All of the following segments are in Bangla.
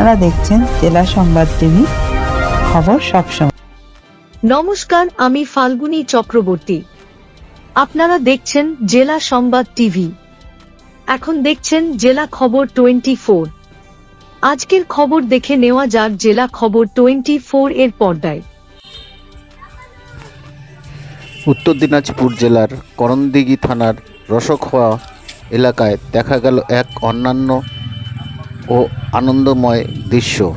আপনারা দেখছেন জেলা সংবাদ টিভি খবর সবসময় নমস্কার আমি ফাল্গুনী চক্রবর্তী। আপনারা দেখছেন জেলা সংবাদ টিভি। এখন দেখছেন জেলা খবর টোয়েন্টি ফোর। আজকের খবর দেখে নেওয়া যাক জেলা খবর টোয়েন্টি ফোর এর পর্দায়। উত্তর দিনাজপুর জেলার করণদিঘি থানার রসখোয়া এলাকায় দেখা গেল এক অন্যান্য ও আনন্দময় দৃশ্য।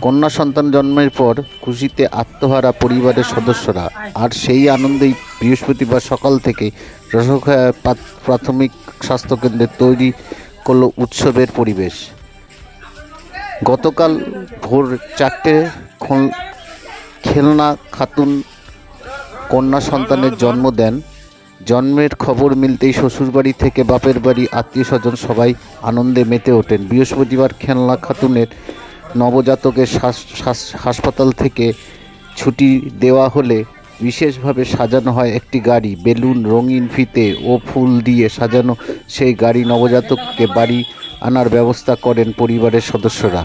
কন্যা সন্তান জন্মের পর খুশিতে আত্মহারা পরিবারের সদস্যরা, আর সেই আনন্দেই বৃহস্পতিবার সকাল থেকে রসখোয়া প্রাথ- প্রাথমিক স্বাস্থ্যকেন্দ্রে তৈরি করল উৎসবের পরিবেশ। গতকাল ভোর চারটে খেলনা খাতুন কন্যা সন্তানের জন্ম দেন জন্মের খবর মিলতেই শ্বশুরবাড়ি থেকে বাপের বাড়ি আত্মীয় স্বজন সবাই আনন্দে মেতে ওঠেন। বৃহস্পতিবার খেলনা খাতুনের নবজাতকের হাসপাতাল থেকে ছুটি দেওয়া হলে বিশেষভাবে সাজানো হয় একটি গাড়ি। বেলুন, রঙিন ফিতে ও ফুল দিয়ে সাজানো সেই গাড়ি নবজাতককে বাড়ি আনার ব্যবস্থা করেন পরিবারের সদস্যরা।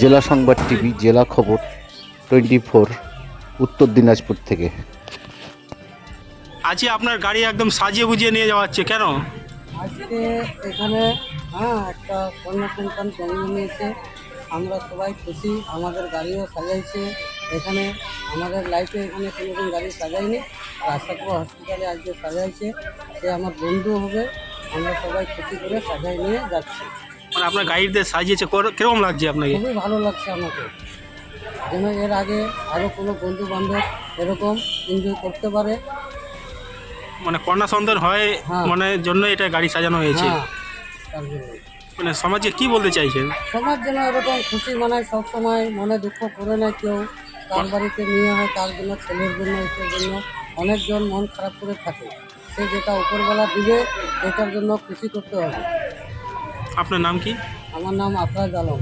জেলা সংবাদ টিভি, জেলা খবর টোয়েন্টি ফোর উত্তর দিনাজপুর থেকে। আজকে আপনার গাড়ি একদম সাজিয়ে গুজিয়ে নিয়ে যাওয়া হচ্ছে কেন? আজকে এখানে হ্যাঁ একটা কন্যা সন্তান জন্ম নিয়েছে। আমরা সবাই খুশি আমাদের গাড়িও সাজাইছে। এখানে আমাদের লাইফে এখানে কোনোদিন গাড়ি সাজাইনি রাস্তাপুর হসপিটালে আজকে সাজাইছে। সে আমার বন্ধু হবে। আমরা সবাই খুশি করে সাজাই নিয়ে যাচ্ছি। মানে আপনার গাড়িতে সাজিয়েছে কর- কীরকম লাগছে আপনাকে? খুবই ভালো লাগছে আমাকে। যেন এর আগে আরও কোনো বন্ধু বান্ধব এরকম এনজয় করতে পারে। মানে কন্যা সন্তান হয় হ্যাঁ। মানে জন্য এটা গাড়ি সাজানো হয়েছে। হ্যাঁ মানে সমাজে কি বলতে চাইছেন? সবার জন্য এরকম খুশি মানে সবসময় মনে দুঃখ করে না কেউ। তার বাড়িতে নিয়ে হয় তার জন্য ছেলের জন্য এটার জন্য। অনেকজন মন খারাপ করে থাকে। সে যেটা উপরবেলা দিবে সেটার জন্য খুশি করতে হবে। আপনার নাম কি? আমার নাম আফরাজ আলম।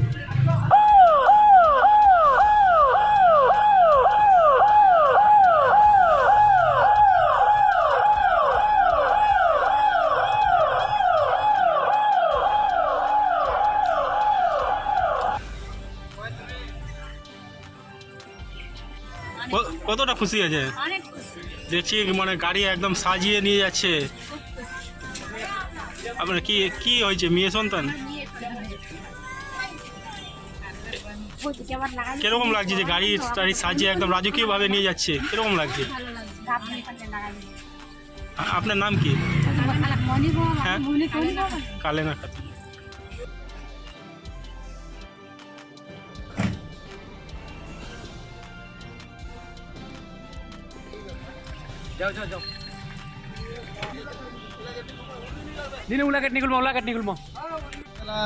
কতটা খুশি আছে? দেখছি মানে গাড়ি একদম সাজিয়ে নিয়ে যাচ্ছে। আপনার কি কি হয়েছে? মেয়ে সন্তান? কীরকম লাগছে যে গাড়ি টাড়ি সাজিয়ে একদম রাজকীয় ভাবে নিয়ে যাচ্ছে? কীরকম লাগছে? আপনার নাম কি? আমার খালাক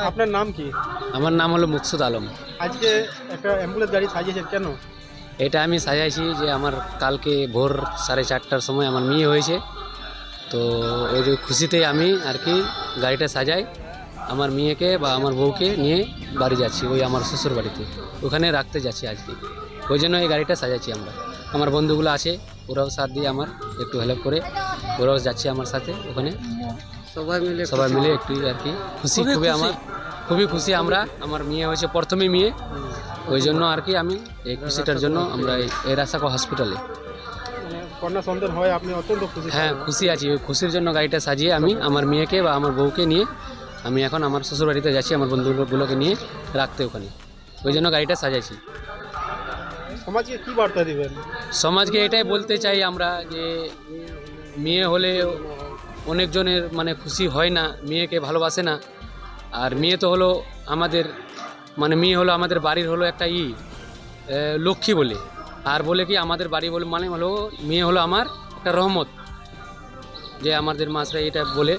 আপনার নাম কি? আমার নাম হলো মুকসুদ আলম। আজকে একটা অ্যাম্বুলেন্স গাড়ি সাজিয়েছেন কেন? এটা আমি সাজাইছি যে আমার কালকে ভোর সাড়ে চারটার সময় আমার মেয়ে হয়েছে। তো ওই যে খুশিতে আমি আর কি গাড়িটা সাজাই আমার মেয়েকে বা আমার বউকে নিয়ে বাড়ি যাচ্ছি ওই আমার শ্বশুর বাড়িতে ওখানে রাখতে যাচ্ছি আজকে। ওই জন্য এই গাড়িটা সাজাচ্ছি আমরা। আমার বন্ধুগুলো আছে ওরাও সাথ দিয়ে আমার একটু হেল্প করে ওরাও যাচ্ছে আমার সাথে ওখানে। সবাই মিলে সবাই মিলে একটু আর কি খুশি খুবই আমার খুবই খুশি আমরা। আমার মেয়ে হয়েছে প্রথমে মেয়ে। ওই জন্য আর কি আমি এই খুশিটার জন্য আমরা এই- রাসাকো হসপিটালে মানে কন্যা সন্তান হয় আপনি অত্যন্ত খুশি হ্যাঁ খুশি আছি। ওই খুশির জন্য গাড়িটা সাজিয়ে আমি আমার মেয়েকে বা আমার বউকে নিয়ে আমি এখন আমার শ্বশুরবাড়িতে যাচ্ছি আমার বন্ধুগুলোকে নিয়ে রাখতে ওখানে। ওই জন্য গাড়িটা সাজাইছি। সমাজকে কি বার্তা দেবেন? সমাজকে এটাই বলতে চাই আমরা যে, মেয়ে হলে অনেকজনের মানে খুশি হয় না, মেয়েকে ভালোবাসে না। আর মেয়ে তো হলো আমাদের মানে মেয়ে হলো আমাদের বাড়ির হলো একটা ই লক্ষ্মী বলে। আর বলে কি আমাদের বাড়ি বলে মানে হলো, মেয়ে হলো আমার একটা রহমত। যে আমাদের মাসরা এটা বলে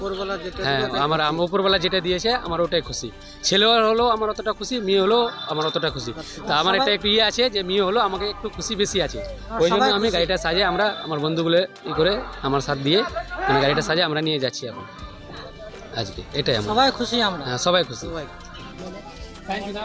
হ্যাঁ আমার আম- উপরবেলা যেটা দিয়েছে আমার ওটাই খুশি। ছেলে হলো আমার অতটা খুশি মেয়ে হলো আমার অতটা খুশি। তা আমার একটা একটু ইয়ে আছে যে মেয়ে হলো আমাকে একটু খুশি বেশি আছে। ওই জন্য আমি গাড়িটা সাজে আমরা আমার বন্ধুগুলো ই করে আমার সাথ দিয়ে মানে গাড়িটা সাজে আমরা নিয়ে যাচ্ছি এখন। আজকে এটাই আমার। সবাই খুশি আমরা। হ্যাঁ সবাই খুশি। সবাই মুইটা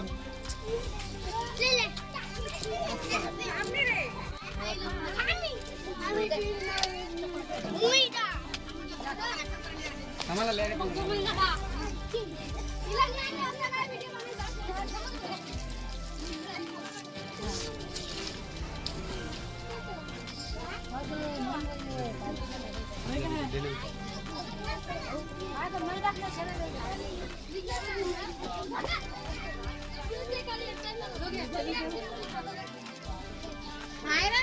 Hayır.